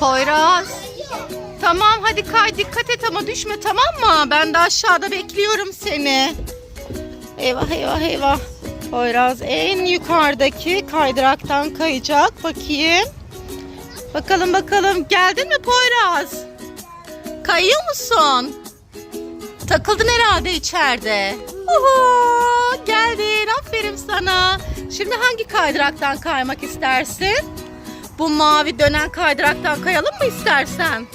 Poyraz. Tamam hadi kay dikkat et ama düşme tamam mı? Ben de aşağıda bekliyorum seni. Eyvah eyvah eyvah. Poyraz en yukarıdaki kaydıraktan kayacak. Bakayım. Bakalım bakalım. Geldin mi Poyraz? Kayıyor musun? Takıldın herhalde içeride. Oho, geldin. Aferin sana. Şimdi hangi kaydıraktan kaymak istersin? Bu mavi dönen kaydıraktan kayalım mı istersen?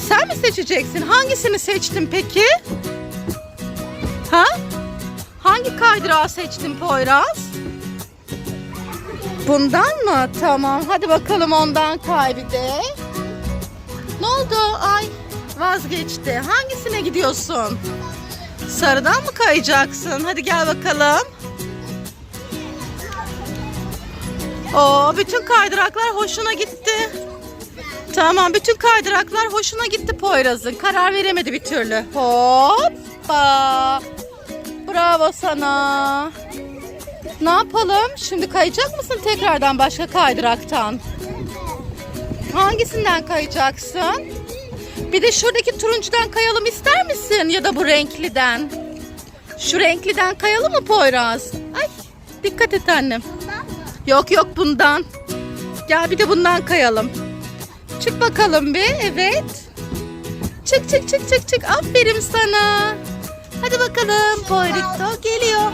Sen mi seçeceksin? Hangisini seçtin peki? Ha? Hangi kaydırağı seçtin Poyraz? Bundan mı? Tamam. Hadi bakalım ondan kay bir de. Ne oldu? Ay vazgeçti. Hangisine gidiyorsun? Sarıdan mı kayacaksın? Hadi gel bakalım. Oo, bütün kaydıraklar hoşuna gitti. Tamam, bütün kaydıraklar hoşuna gitti Poyraz'ın. Karar veremedi bir türlü. Hoppa. Bravo sana. Ne yapalım? Şimdi kayacak mısın tekrardan başka kaydıraktan? Hangisinden kayacaksın? Bir de şuradaki turuncudan kayalım ister misin? Ya da bu renkliden. Şu renkliden kayalım mı Poyraz? Ay dikkat et annem. Yok yok bundan. Gel bir de bundan kayalım. Çık bakalım bir. Evet. Çık çık çık çık çık. Aferin sana. Hadi bakalım. Poyrito geliyor.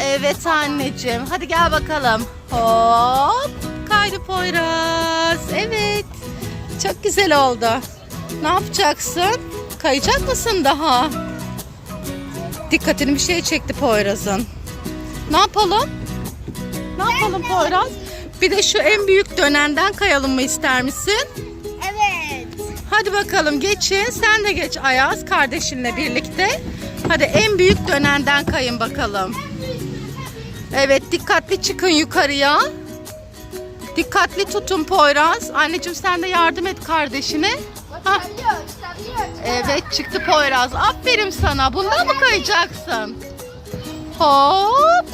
Evet anneciğim. Hadi gel bakalım. Hop. Kaydı Poyraz. Evet. Çok güzel oldu. Ne yapacaksın? Kayacak mısın daha? Dikkatini bir şey çekti Poyraz'ın. Ne yapalım? Ne yapalım Poyraz? Bir de şu en büyük dönenden kayalım mı ister misin? Evet. Hadi bakalım geçin. Sen de geç Ayaz kardeşinle birlikte. Hadi en büyük dönenden kayın bakalım. Evet dikkatli çıkın yukarıya. Dikkatli tutun Poyraz. Anneciğim sen de yardım et kardeşine. Evet çıktı Poyraz. Aferin sana. Bundan mı kayacaksın? Hop.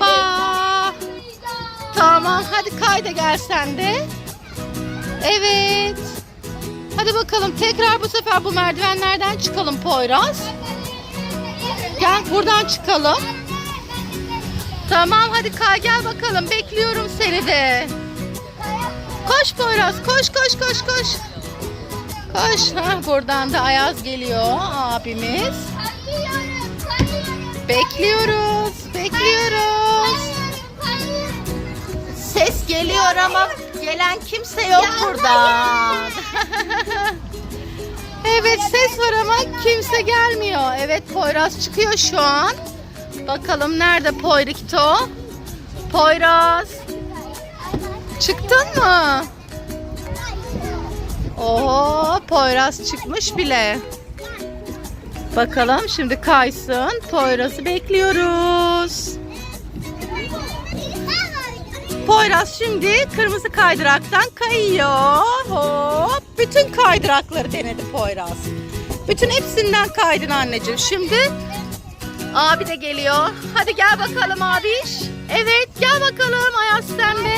Ben en. Tamam hadi kay da gel sen de. Evet. Hadi bakalım tekrar bu sefer bu merdivenlerden çıkalım Poyraz. Gel buradan çıkalım. Tamam hadi kay gel bakalım bekliyorum seni de. Koş Poyraz koş koş koş koş. Koş. Ha, buradan da Ayaz geliyor abimiz. Bekliyoruz. Bekliyoruz. Ses geliyor ama gelen kimse yok burada. evet ses var ama kimse gelmiyor. Evet Poyraz çıkıyor şu an. Bakalım nerede Poyrikto? Poyraz. Çıktın mı? Oo Poyraz çıkmış bile. Bakalım şimdi kaysın. Poyraz'ı bekliyoruz. Poyraz şimdi kırmızı kaydıraktan kayıyor. Hop. Bütün kaydırakları denedi Poyraz. Bütün hepsinden kaydın anneciğim. Şimdi abi de geliyor. Hadi gel bakalım abiş. Evet gel bakalım Ayaz sen de.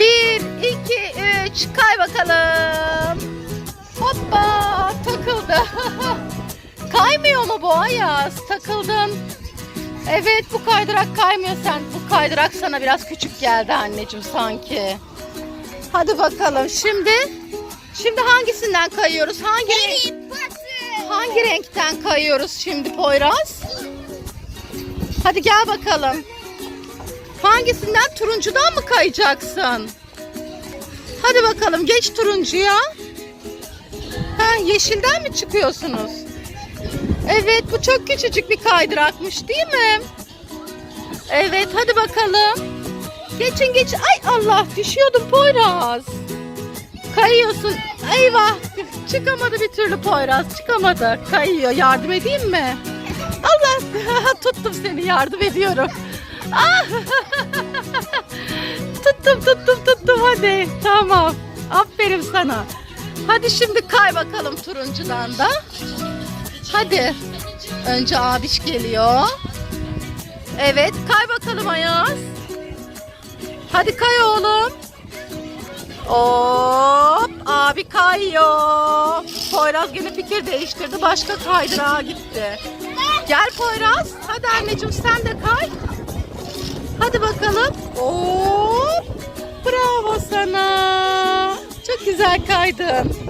Bir, iki, üç. Kay bakalım. Hoppa takıldı. Kaymıyor mu bu Ayaz? Takıldın. Evet bu kaydırak kaymıyor sen. Bu kaydırak sana biraz küçük geldi anneciğim sanki. Hadi bakalım şimdi. Şimdi hangisinden kayıyoruz? Hangi renk, hangi renkten kayıyoruz şimdi Poyraz? Hadi gel bakalım. Hangisinden? Turuncudan mı kayacaksın? Hadi bakalım geç turuncuya. Ha, yeşilden mi çıkıyorsunuz? Evet bu çok küçücük bir kaydırakmış değil mi? Evet hadi bakalım. Geçin geç. Ay Allah düşüyordum Poyraz. Kayıyorsun. Eyvah çıkamadı bir türlü Poyraz çıkamadı. Kayıyor yardım edeyim mi? Allah tuttum seni yardım ediyorum. Ah! tuttum tuttum tuttum hadi. Tamam. Aferin sana. Hadi şimdi kay bakalım turuncudan da. Hadi. Önce abiş geliyor. Evet kay bakalım Ayaz. Hadi kay oğlum. Hop abi kayıyor. Poyraz gene fikir değiştirdi. Başka kaydırağa gitti. Gel Poyraz. Hadi anneciğim sen de kay. Hadi bakalım. Hop. Bravo sana. Çok güzel kaydın.